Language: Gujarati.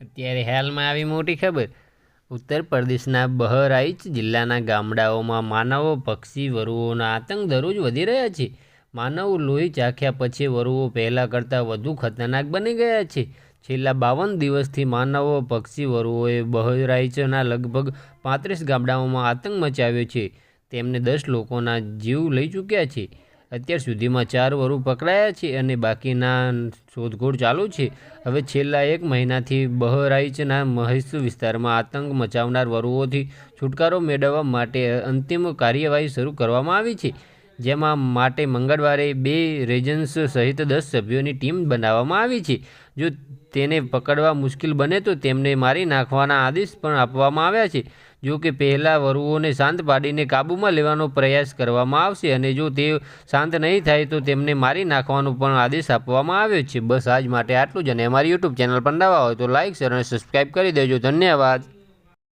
અત્યારે હાલમાં આવી મોટી ખબર. ઉત્તર પ્રદેશના બહરાઇચ જિલ્લાના ગામડાઓમાં માનવો પક્ષી વરુઓના આતંક દરરોજ વધી રહ્યા છે. માનવ લોહી ચાખ્યા પછી વરુઓ પહેલાં કરતાં વધુ ખતરનાક બની ગયા છે. છેલ્લા બાવન દિવસથી માનવો પક્ષી વરુઓએ બહરાઇચના લગભગ પાંત્રીસ ગામડાઓમાં આતંક મચાવ્યો છે. તેમને દસ લોકોના જીવ લઈ ચૂક્યા છે. અત્યાર સુધીમાં ચાર વરુ પકડાયા છે અને બાકીના શોધખોળ ચાલુ છે. હવે છેલ્લા એક મહિનાથી બહરાઇચના મહેશ વિસ્તારમાં આતંક મચાવનાર વરુઓથી છુટકારો મેળવવા માટે અંતિમ કાર્યવાહી શરૂ કરવામાં આવી છે. જેમાં માટે મંગળવારે બે રેજન્સ સહિત દસ સભ્યોની ટીમ બનાવવામાં આવી છે. જો તેને પકડવા મુશ્કેલ બને તો તેમને મારી નાખવાના આદેશ પણ આપવામાં આવ્યા છે. જો કે પહેલાં વરુઓને શાંત પાડીને કાબૂમાં લેવાનો પ્રયાસ કરવામાં આવશે અને જો તે શાંત નહીં થાય તો તેમને મારી નાખવાનો પણ આદેશ આપવામાં આવ્યો છે. બસ આજ માટે આટલું જ અને અમારી યુટ્યુબ ચેનલ પર નવા હોય તો લાઇક શેર અને સબસ્ક્રાઈબ કરી દેજો. ધન્યવાદ.